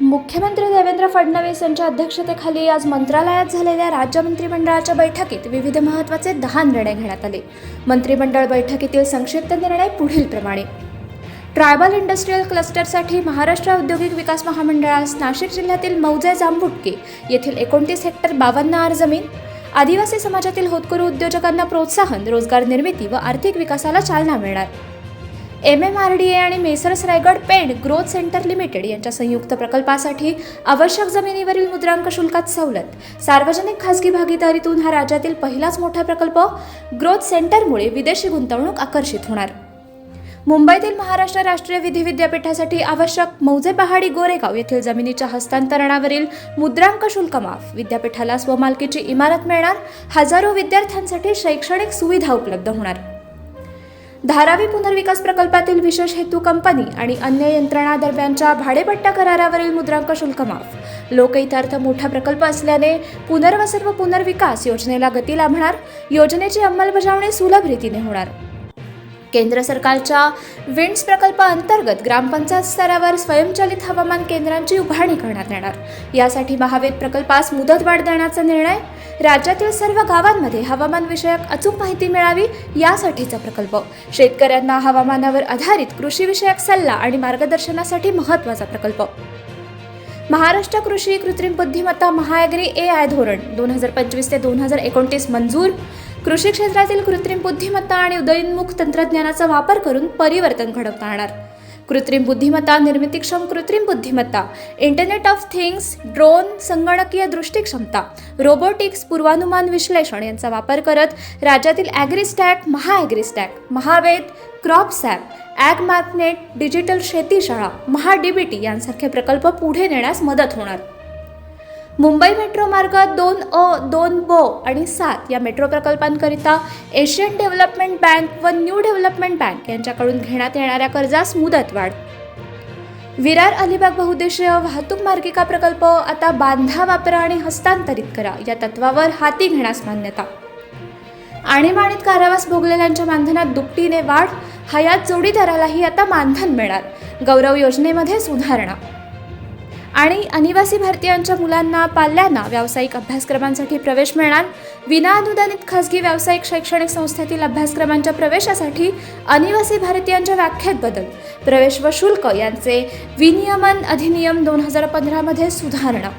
मुख्यमंत्री देवेंद्र फडणवीस यांच्या अध्यक्षतेखाली आज मंत्रालयात झालेल्या राज्य मंत्रिमंडळाच्या बैठकीत विविध महत्त्वाचे दहा निर्णय घेण्यात आले. मंत्रिमंडळ बैठकीतील संक्षिप्त निर्णय पुढीलप्रमाणे ट्रायबल इंडस्ट्रीयल क्लस्टरसाठी महाराष्ट्र औद्योगिक विकास महामंडळास नाशिक जिल्ह्यातील मौजे जांबुटके येथील एकोणतीस हेक्टर बावन्न आर जमीन आदिवासी समाजातील होतकरू उद्योजकांना प्रोत्साहन रोजगार निर्मिती व आर्थिक विकासाला चालना मिळणार. M M R D A आणि मेसर्स रायगड पेंड ग्रोथ सेंटर लिमिटेड यांच्या संयुक्त प्रकल्पासाठी आवश्यक जमिनीवरील मुद्रांक शुल्कात सवलत. सार्वजनिक खासगी भागीदारीतून हा राज्यातील पहिलाच मोठा प्रकल्प ग्रोथ सेंटरमुळे विदेशी गुंतवणूक आकर्षित होणार. मुंबईतील महाराष्ट्र राष्ट्रीय विधी विद्यापीठासाठी आवश्यक मौजे पहाडी गोरेगाव येथील जमिनीच्या हस्तांतरणावरील मुद्रांक शुल्क माफ विद्यापीठाला स्वमालकीची इमारत मिळणार. हजारो विद्यार्थ्यांसाठी शैक्षणिक सुविधा उपलब्ध होणार. धारावी पुनर्विकास प्रकल्पातील विशेष हेतू कंपनी आणि अन्य यंत्रणा दरम्यानच्या भाडेपट्टा करारावरील मुद्रांक शुल्क माफ. लोकहितार्थ मोठा प्रकल्प असल्याने पुनर्वसन व पुनर्विकास योजनेला गती लाभणार योजनेची अंमलबजावणी सुलभ रीतीने होणार. केंद्र सरकारच्या विंड्स प्रकल्पाअंतर्गत ग्रामपंचायत स्तरावर स्वयंचलित हवामान केंद्रांची उभारणी करण्यात येणार. यासाठी महावेद प्रकल्पास मुदतवाढ देण्याचा निर्णय राज्यातील सर्व गावांमध्ये हवामानविषयक अचूक माहिती मिळावी यासाठीचा प्रकल्प. शेतकऱ्यांना हवामानावर आधारित कृषीविषयक सल्ला आणि मार्गदर्शनासाठी महत्त्वाचा प्रकल्प. महाराष्ट्र कृषी कृत्रिम बुद्धिमत्ता महाअग्री ए आय धोरण दोन हजार पंचवीस ते दोन हजार एकोणतीस मंजूर. कृषी क्षेत्रातील कृत्रिम बुद्धिमत्ता आणि उदयोन्मुख तंत्रज्ञानाचा वापर करून परिवर्तन घडवता येणार. कृत्रिम बुद्धिमत्ता निर्मितीक्षम कृत्रिम बुद्धिमत्ता इंटरनेट ऑफ थिंग्स ड्रोन संगणकीय दृष्टीक्षमता रोबोटिक्स पूर्वानुमान विश्लेषण यांचा वापर करत राज्यातील AgriStack महाॲग्रिस्टॅक महावेद crops app Ag MapNet digital शेतीशाळा महाडीबीटी यांसारखे प्रकल्प पुढे नेण्यास मदत होणार. मुंबई मेट्रो मार्गात दोन अ दोन ब आणि सात या मेट्रो प्रकल्पांकरिता एशियन डेव्हलपमेंट बँक व न्यू डेव्हलपमेंट बँक यांच्याकडून घेण्यात येणाऱ्या कर्जास मुदतवाढ विरार अलिबाग बहुद्देशीय वाहतूक मार्गिका प्रकल्प आता बांधा वापरा आणि हस्तांतरित करा या तत्वावर हाती घेण्यास मान्यता. आणीबाणीत कारावास भोगलेल्यांच्या मानधनात दुपटीने वाढ हयात जोडीदारालाही आता मानधन मिळणार गौरव योजनेमध्ये सुधारणा आणि अनिवासी भारतीयांच्या मुलांना पाल्यांना व्यावसायिक अभ्यासक्रमांसाठी प्रवेश मिळणार. विनाअनुदानित खासगी व्यावसायिक शैक्षणिक संस्थेतील अभ्यासक्रमांच्या प्रवेशासाठी अनिवासी भारतीयांच्या व्याख्येत बदल. प्रवेश व शुल्क यांचे विनियमन अधिनियम दोन हजार पंधरामध्ये सुधारणा.